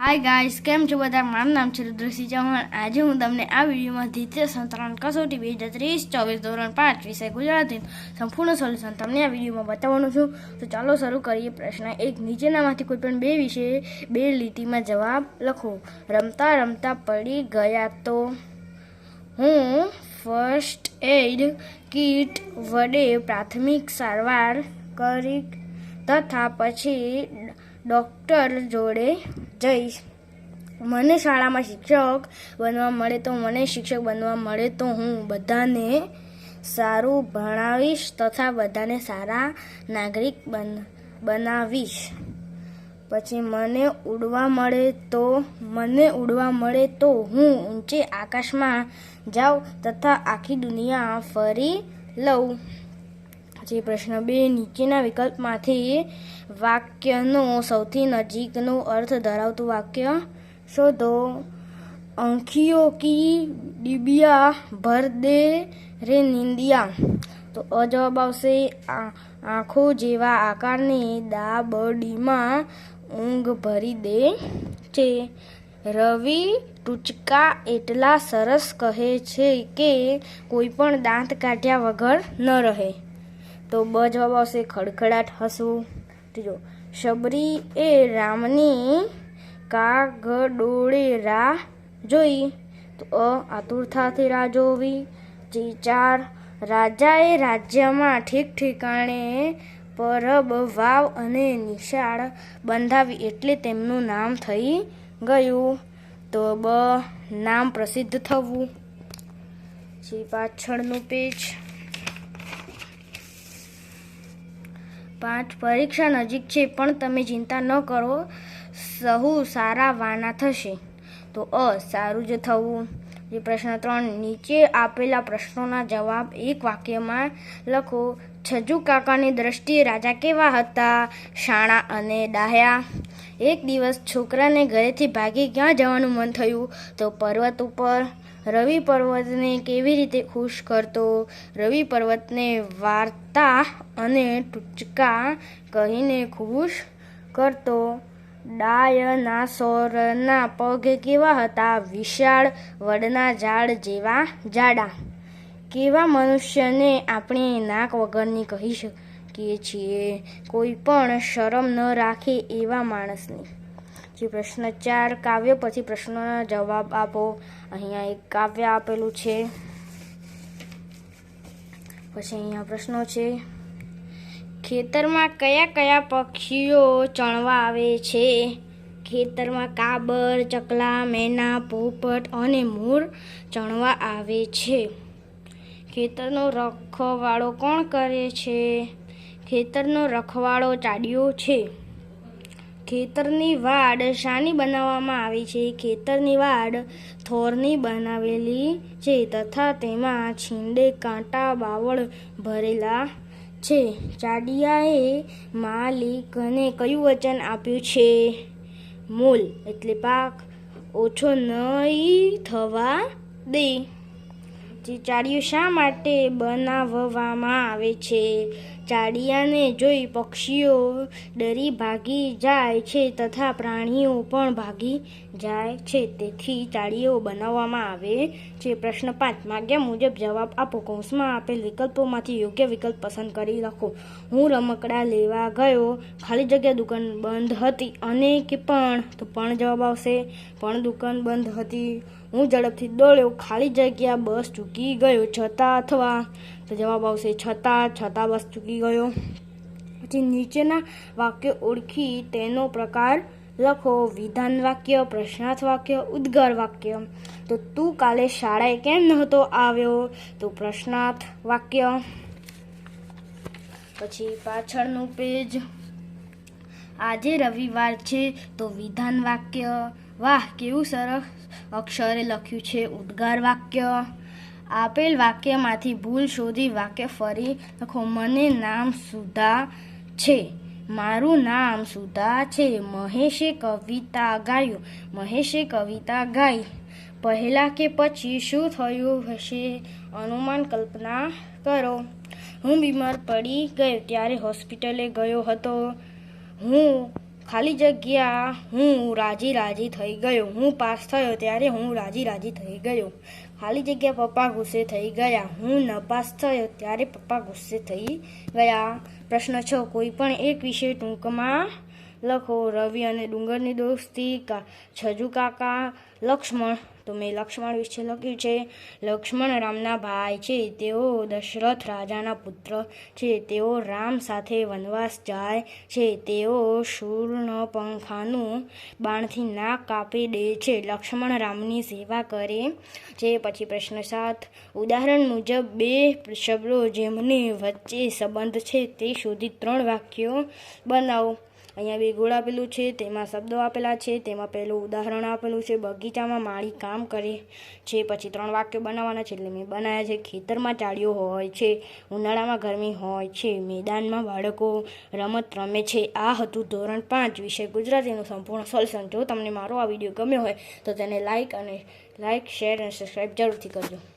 Hi guys કેમ છો બધા? મારું નામ છે રુદ્રસિંહ ચૌહાણ. આજે હું તમને આ વિડીયોમાં દ્વિતીય સંતરણ કસોટી બે હજાર ત્રીસ, ચોવીસ ધોરણ પાંચ વિષય ગુજરાતી સંપૂર્ણ સોલ્યુશન તમને આ વિડીયોમાં બતાવવાનું છું. તો ચાલો શરૂ કરીએ પ્રશ્ન એક. નીચેનામાંથી કોઈ પણ બે વિશે બે લીટીમાં જવાબ લખો. રમતા રમતા પડી ગયા તો હું ફર્સ્ટ એડ કીટ વડે પ્રાથમિક સારવાર કરી તથા પછી ડૉક્ટર જોડે જઈશ. મને શાળામાં શિક્ષક બનવા મળે તો મને શિક્ષક બનવા મળે તો હું બધાને સારું ભણાવીશ તથા બધાને સારા નાગરિક બન, બનાવીશ. પછી મને ઉડવા મળે તો, મને ઉડવા મળે તો હું ઊંચે આકાશમાં જાઉં તથા આખી દુનિયા ફરી લઉં. જે પ્રશ્ન બે, નીચેના વિકલ્પમાંથી વાક્યનો સૌથી નજીકનો અર્થ ધરાવતું વાક્ય શોધો. અંખીઓ કી ડિબિયા ભર દે રે નિંદિયા. તો અજવાબ આવશે આંખો જેવા આકારની દાબડીમાં ઊંઘ ભરી દે છે. રવિ ટૂચકા એટલા સરસ કહે છે કે કોઈ પણ દાંત કાઢ્યા વગર ન રહે. તો બ જવાબ આવશે ખડખડાટ હસવું. ત્રીજો શબરી એ રામની કાગડોળે રાહ જોઈ. તો અ, આતુરતાથી રાહ જોવી. જે ચાર રાજાએ રાજ્યમાં ઠીક ઠીકાણે પરબ, વાવ અને નિશાળ બંધાવી એટલે તેમનું નામ થઈ ગયું. તો બ, નામ પ્રસિદ્ધ થવું. જે પાછળનું પેજ. પાંચ પરીક્ષા નજીક છે, પણ તમે ચિંતા ન કરો, સહુ સારા વાના થશે. તો અ, સારું જ થવું. જે પ્રશ્ન ત્રણ, નીચે આપેલા પ્રશ્નોના જવાબ એક વાક્યમાં લખો છજુ કાકાની દ્રષ્ટિએ રાજા કેવા હતા? શાણા અને ડાહ્યા? એક દિવસ છોકરાને ઘરેથી ભાગી ક્યાં જવાનું મન થયું? તો પર્વત ઉપર. રવિ પર્વતને કેવી રીતે ખુશ કરતો? રવિ પર્વતને વાર્તા અને ટૂચકા કહીને ખુશ કરતો. ડાયનાસોરના પગ કેવા હતા? વિશાળ વડના ઝાડ જેવા જાડા કેવા મનુષ્યને આપણે નાક વગરની કહી શકીએ છીએ? કોઈ પણ શરમ ન રાખે એવા માણસને. જે પ્રશ્ન ચાર કાવ્ય પછી પ્રશ્નોના જવાબ આપો. અહીંયા એક કાવ્ય આપેલું છે. પછી અહીંયા પ્રશ્નો છે. ખેતરમાં કયા કયા પક્ષીઓ ચણવા આવે છે? ખેતરમાં કાબર, ચકલા, મેના, પોપટ અને મોર ચણવા આવે છે. ખેતરનો રખવાળો કોણ કરે છે? ખેતરનો રખવાળો ચાડ્યો છે. ખેતરની વાડ શાની બનાવવામાં આવી છે? ખેતરની વાડ થોરની બનાવેલી છે તથા તેમાં છીંડે કાંટા, બાવળ ભરેલા છે. ચાડિયાએ માલિકને કયું વચન આપ્યું છે? મૂલ, એટલે પાક ઓછો નહીં થવા દે. જે શા માટે બનાવવામાં આવે છે? ચાડિયાને જોઈ પક્ષીઓ ડરી ભાગી જાય છે તથા પ્રાણીઓ પણ ભાગી જાય છે. તેથી ચાડીઓ બનાવવામાં આવે છે. પ્રશ્ન પાંચ. માગ્યા મુજબ જવાબ આપો. કૌંસમાં આપેલ વિકલ્પોમાંથી યોગ્ય વિકલ્પ પસંદ કરી લખો. હું રમકડા લેવા ગયો. ખાલી જગ્યા દુકાન બંધ હતી. અને કે પણ? તો પણ જવાબ આવશે. પણ દુકાન બંધ હતી. હું ઝડપથી દોડ્યો. ખાલી જગ્યા બસ ચૂકી ગયો. છતાં અથવા તો જવાબ આવશે છતાં છતાં બસ ચૂકી ગયો. પછી નીચેના વાક્ય ઓળખી તેનો પ્રકાર લખો, વિધાન વાક્ય, પ્રશ્નાર્થ વાક્ય, ઉદ્ગાર વાક્ય. તો તું કાલે શાળાએ કેમ નહોતો આવ્યો? તો પ્રશ્નાર્થ વાક્ય. પછી પાછળનું પેજ. આજે રવિવાર છે, તો વિધાન વાક્ય. વાહ, કેવું સરસ અક્ષરે લખ્યું છે, ઉદ્ગાર વાક્ય. આપેલ વાક્યમાંથી ભૂલ શોધી વાક્ય ફરી લખો, મને નામ સુધા છે, મારું નામ સુધા છે, મહેશે કવિતા ગાયું, મહેશે કવિતા ગાઈ, પહેલાં કે પછી શું થયું હશે? અનુમાન કલ્પના કરો. હું બીમાર પડી ગયો ત્યારે હોસ્પિટલે ગયો હતો. હું ખાલી જગ્યા, હું રાજી રાજી થઈ ગયો. હું પાસ થયો ત્યારે હું રાજી રાજી થઈ ગયો. ખાલી જગ્યા પપ્પા ગુસ્સે થઈ ગયા. હું નપાસ થયો ત્યારે પપ્પા ગુસ્સે થઈ ગયા. પ્રશ્ન છ, કોઈ પણ એક વિષય ટૂંકમાં લખો. રવિ અને ડુંગરની દોસ્તી છજુ કાકા, લક્ષ્મણ તો મેં લક્ષ્મણ વિશે લખ્યું છે, લક્ષ્મણ રામના ભાઈ છે, તેઓ દશરથ રાજાના પુત્ર છે, તેઓ રામ સાથે વનવાસ જાય છે, તેઓ શૂર્ણપંખાનું બાણથી નાક કાપી દે છે, લક્ષ્મણ રામની સેવા કરે છે. પછી પ્રશ્ન સાત, ઉદાહરણ મુજબ બે શબ્દો જેમની વચ્ચે સંબંધ છે તે શોધી ત્રણ વાક્યો બનાવો. અહીંયા બે ગોળ આપેલું છે, તેમાં શબ્દો આપેલા છે, તેમાં પહેલું ઉદાહરણ આપેલું છે, બગીચામાં માળી કામ કરે છે, પછી ત્રણ વાક્યો બનાવવાના છે, એટલે મેં બનાવ્યા છે, ખેતરમાં ચાળીઓ હોય છે, ઉનાળામાં ગરમી હોય છે, મેદાનમાં બાળકો રમત રમે છે, આ હતું ધોરણ પાંચ વિષય ગુજરાતીનું સંપૂર્ણ સોલ્યુશન. જો તમને મારો આ વીડિયો ગમ્યો હોય તો તેને લાઇક અને લાઇક શેર અને સબસ્ક્રાઈબ જરૂરથી કરજો.